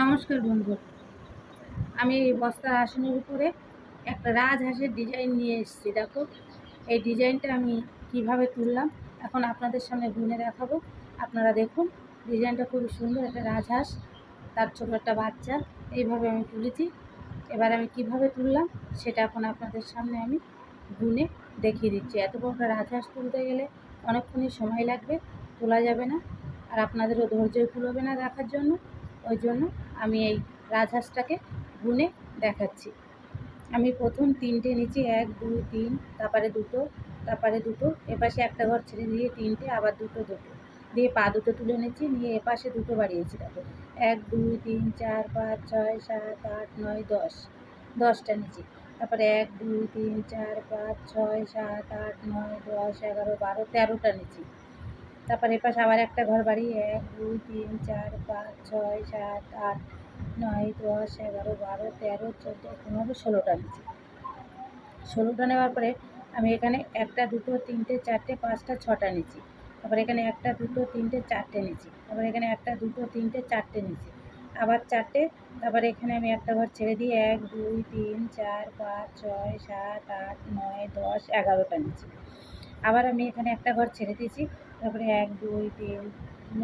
নমস্কার বন্ধু। আমি এই বস্তার আসনের উপরে একটা রাজহাঁসের ডিজাইন নিয়ে এসেছি, দেখো। এই ডিজাইনটা আমি কীভাবে তুললাম, এখন আপনাদের সামনে গুনে দেখাবো। আপনারা দেখুন ডিজাইনটা খুবই সুন্দর, একটা রাজহাঁস, তার ছোটো একটা বাচ্চা, এইভাবে আমি তুলেছি। এবার আমি কীভাবে তুললাম, সেটা এখন আপনাদের সামনে আমি গুনে দেখিয়ে দিচ্ছি। এত বড় রাজহাঁস তুলতে গেলে অনেকক্ষণই সময় লাগবে, তোলা যাবে না, আর আপনাদেরও ধৈর্য কুলোবে না দেখার জন্য। ওই জন্য আমি এই রাজহাঁসটাকে গুনে দেখাচ্ছি। আমি প্রথম তিনটে নিচে এক, দুই, তিন, তারপরে দুটো তারপরে দুটো, এপাশে একটা ঘর ছেড়ে দিয়ে তিনটে, আবার দুটো দুটো। দিয়ে পা দুটো তুলে নিচ্ছি, নিয়ে এপাশে দুটো বাড়িয়েছি দেখো। এক, দুই, তিন, চার, পাঁচ, ছয়, সাত, আট, নয়, দশ। দশটা নিচে তারপরে এক, দুই, তিন, চার, পাঁচ, ছয়, সাত, আট, নয়, দশ, এগারো, বারো, তেরোটা নিচে তারপর এপাশে আবার একটা ঘর বাড়ি, এক, দুই, তিন, চার, পাঁচ, ছয়, সাত, আট, নয়, দশ, এগারো, বারো, তেরো, চোদ্দ, পনেরো ষোলোটা নিচে ষোলোটা নেওয়ার পরে আমি এখানে একটা, দুটো, তিনটে, চারটে, পাঁচটা, ছটা নিচি তারপর এখানে একটা, দুটো, তিনটে, চারটে নিচি তারপর এখানে একটা, দুটো, তিনটে, চারটে নিচি আবার চারটে, তারপর এখানে আমি একটা ঘর ছেড়ে দিই এক, দুই, তিন, চার, পাঁচ, ছয়, সাত, আট, নয়, দশ এগারোটা নিচি আবার আমি এখানে একটা ঘর ছেড়ে দিয়েছি। তারপরে এক, দুই, তিন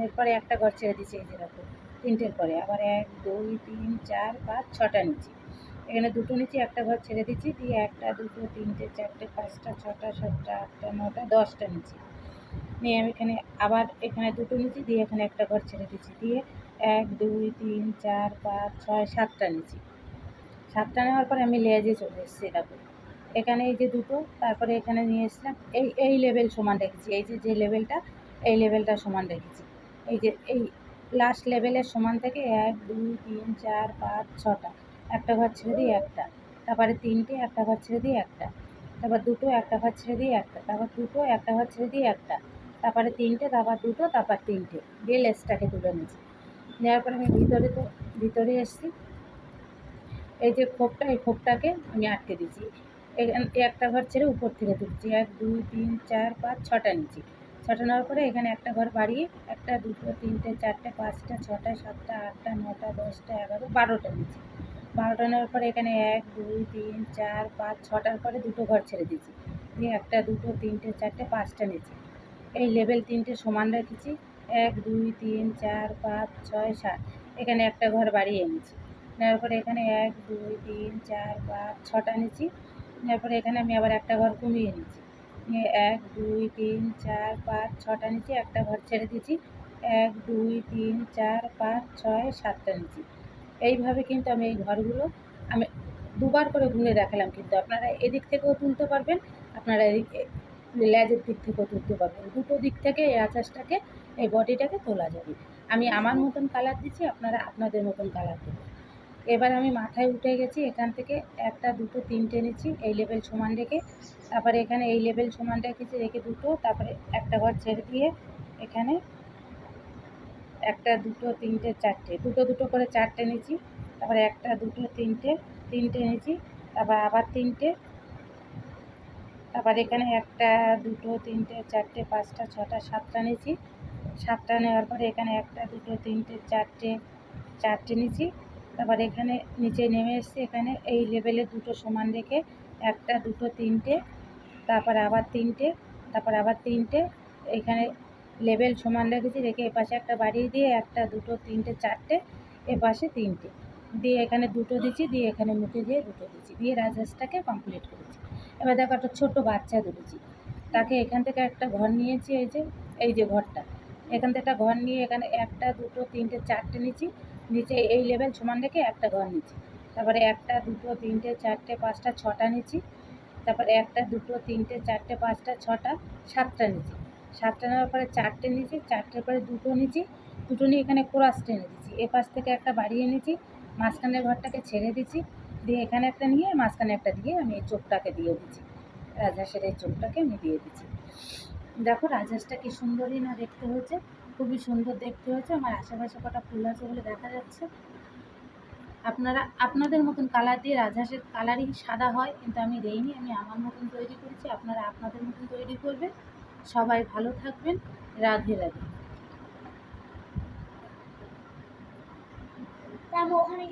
এরপরে একটা ঘর ছেড়ে দিয়েছি এই যে দেখো, তিনটের পরে। আবার এক, দুই, তিন, চার, পাঁচ, ছটা নিচে এখানে দুটো নিচে একটা ঘর ছেড়ে দিচ্ছি দিয়ে একটা, দুটো, তিনটে, চারটে, পাঁচটা, ছটা, সাতটা, আটটা, নটা, দশটা নিচে নিয়ে আমি এখানে আবার এখানে দুটো নিচি দিয়ে এখানে একটা ঘর ছেড়ে দিচ্ছি দিয়ে এক, দুই, তিন, চার, পাঁচ, ছয়, সাতটা নিচে সাতটা নেওয়ার পরে আমি লেজে চলে এসেছি, দেখো। এখানে এই যে দুটো, তারপরে এখানে নিয়ে এসলাম। এই এই লেভেল সমান রেখেছি, এই যে যে লেভেলটা এই লেভেলটা সমান রেখেছি। এই যে, এই লাস্ট লেভেলের সমান থেকে এক, দুই, তিন, চার, পাঁচ, ছটা। একটা ঘর ছেড়ে দিই একটা। তারপরে তিনটে, একটা ঘর ছেড়ে দিই একটা। তারপর দুটো, একটা ঘর ছেড়ে দিই একটা। তারপর দুটো, একটা ঘর ছেড়ে দিই একটা। তারপরে তিনটে, তারপর দুটো, তারপর তিনটে। দিয়ে লেসটাকে তুলে নিয়েছি। নেওয়ার পরে আমি ভিতরে তো, ভিতরে এসেছি। এই যে খোপটা, এই খোপটাকে আমি আটকে দিয়েছি। একটা ঘর ছেড়ে উপর থেকে তুলছি। এক, দুই, তিন, চার, পাঁচ, ছটা নিচি। ছটা নেওয়ার পরে এখানে একটা ঘর বাড়িয়ে একটা, দুটো, তিনটে, চারটে, পাঁচটা, ছটা, সাতটা, আটটা, নটা, দশটা, এগারো, বারোটা নিচি। বারোটা নেওয়ার পরে এখানে এক, দুই, তিন, চার, পাঁচ, ছটার পরে দুটো ঘর ছেড়ে দিয়েছি। দিয়ে একটা, দুটো, তিনটে, চারটে, পাঁচটা নিচি। এই লেভেল তিনটে সমান রেখেছি। এক, দুই, তিন, চার, পাঁচ, ছয়, সাত। এখানে একটা ঘর বাড়িয়ে এনেছি। নেওয়ার পরে এখানে এক, দুই, তিন, চার, পাঁচ, ছটা নিচি। তারপরে এখানে আমি আবার একটা ঘর কমিয়ে নিচ্ছি এক, দুই, তিন, চার, পাঁচ, ছটা নিচে একটা ঘর ছেড়ে দিচ্ছি এক, দুই, তিন, চার, পাঁচ, ছয়, সাতটা নিচে এইভাবে কিন্তু আমি এই ঘরগুলো আমি দুবার করে ঘুরে দেখালাম কিন্তু আপনারা এদিক থেকেও তুলতে পারবেন, আপনারা এদিক লেজের দিক থেকেও তুলতে পারবেন। দুটো দিক থেকে এই আচাসটাকে এই বডিটাকে তোলা যাবে। আমি আমার মতন কালার দিচ্ছি, আপনারা আপনাদের মতন কালার দেবেন। এবার আমি মাথায় উঠে গেছি, এখান থেকে একটা, দুটো, তিনটে নিচ্ছি, এই লেভেল সমান রেখে। তারপরে এখানে এই লেভেল সমান রেখেছি, রেখে দুটো, তারপরে একটা ঘর ছেড়ে দিয়ে এখানে একটা, দুটো, তিনটে, চারটে। দুটো দুটো করে চারটে নিচ্ছি, তারপরে একটা, দুটো, তিনটে তিনটে নিচ্ছি, তারপর আবার তিনটে। তারপর এখানে একটা, দুটো, তিনটে, চারটে, পাঁচটা, ছটা, সাতটা নিচ্ছি। সাতটা নেওয়ার পরে এখানে একটা, দুটো, তিনটে, চারটে চারটে নিচ্ছি। তারপর এখানে নিচে নেমে এসছি। এখানে এই লেভেলে দুটো সমান রেখে একটা, দুটো, তিনটে, তারপর আবার তিনটে, তারপর আবার তিনটে। এখানে লেভেল সমান রেখেছি, রেখে এপাশে একটা বাড়িয়ে দিয়ে একটা, দুটো, তিনটে, চারটে, এপাশে তিনটে। দিয়ে এখানে দুটো দিচ্ছি, দিয়ে এখানে মুখে দিয়ে দুটো দিচ্ছি। দিয়ে রাজহাঁসটাকে কমপ্লিট করেছি। এবার দেখো একটা ছোটো বাচ্চা ধরেছি। তাকে এখান থেকে একটা ঘর নিয়েছি, এই যে এই যে ঘরটা। এখান থেকে একটা ঘর নিয়ে এখানে একটা, দুটো, তিনটে, চারটে নিচ্ছি। নিচে এই লেভেল সমান রেখে একটা ঘর নিচ্ছি। তারপরে একটা, দুটো, তিনটে, চারটে, পাঁচটা, ছটা নিচ্ছি। তারপরে একটা, দুটো, তিনটে, চারটে, পাঁচটা, ছটা, সাতটা নিচ্ছি। সাতটা নেওয়ার পরে চারটে নিচ্ছি, চারটের পরে দুটো নিচ্ছি। দুটো নিয়ে এখানে ক্রস টেনে দিচ্ছি। এ পাশ থেকে একটা বাড়িয়ে নিচ্ছি মাঝখানের ঘরটাকে ছেড়ে দিচ্ছি। দিয়ে এখানে একটা নিয়ে, মাঝখানে একটা দিয়ে আমি এই চোখটাকে দিয়ে দিচ্ছি। রাজহাঁসের এই চোখটাকে আমি দিয়ে দিচ্ছি। দেখো রাজহাঁসটা কি সুন্দরই না দেখতে হয়েছে। খুবই সুন্দর দেখতে হয়েছে। আমার আশেপাশে কটা ফুল আছে বলে দেখা যাচ্ছে। আপনারা, আপনাদের মতন কালার দিয়ে রাজহাঁসের কালারই সাদা হয়, কিন্তু আমি দেইনি, আমি আমার মতন তৈরি করেছি। আপনারা আপনাদের মতন তৈরি করবেন। সবাই ভালো থাকবেন। রাধে রাধে। ওখানে